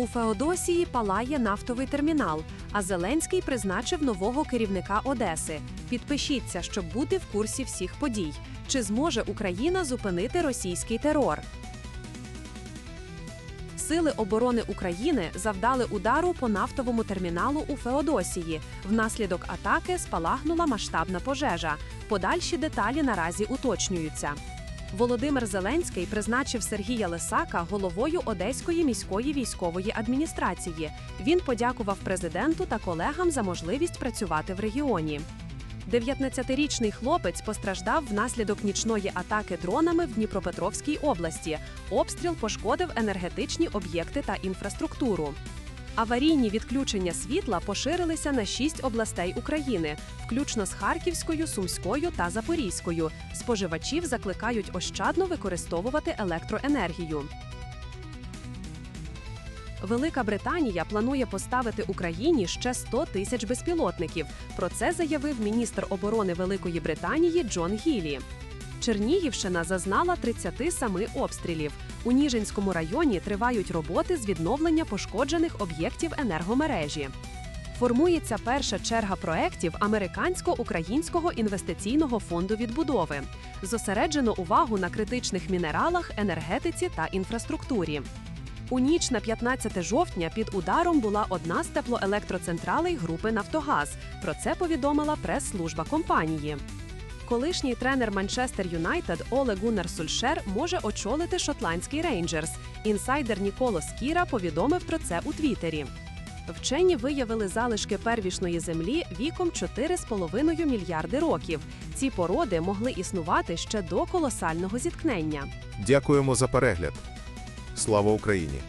У Феодосії палає нафтовий термінал, а Зеленський призначив нового керівника Одеси. Підпишіться, щоб бути в курсі всіх подій. Чи зможе Україна зупинити російський терор? Сили оборони України завдали удару по нафтовому терміналу у Феодосії. Внаслідок атаки спалахнула масштабна пожежа. Подальші деталі наразі уточнюються. Володимир Зеленський призначив Сергія Лисака головою Одеської міської військової адміністрації. Він подякував президенту та колегам за можливість працювати в регіоні. 19-річний хлопець постраждав внаслідок нічної атаки дронами в Дніпропетровській області. Обстріл пошкодив енергетичні об'єкти та інфраструктуру. Аварійні відключення світла поширилися на шість областей України, включно з Харківською, Сумською та Запорізькою. Споживачів закликають ощадно використовувати електроенергію. Велика Британія планує поставити Україні ще 100 тисяч безпілотників. Про це заявив міністр оборони Великої Британії Джон Гілі. Чернігівщина зазнала 37 обстрілів. У Ніжинському районі тривають роботи з відновлення пошкоджених об'єктів енергомережі. Формується перша черга проєктів Американсько-Українського інвестиційного фонду відбудови. Зосереджено увагу на критичних мінералах, енергетиці та інфраструктурі. У ніч на 15 жовтня під ударом була одна з теплоелектроцентралей групи Нафтогаз. Про це повідомила прес-служба компанії. Колишній тренер Манчестер Юнайтед Оле Гуннар Сульшер може очолити шотландський рейнджерс. Інсайдер Ніколо Скіра повідомив про це у Твіттері. Вчені виявили залишки первішної землі віком 4,5 мільярди років. Ці породи могли існувати ще до колосального зіткнення. Дякуємо за перегляд. Слава Україні!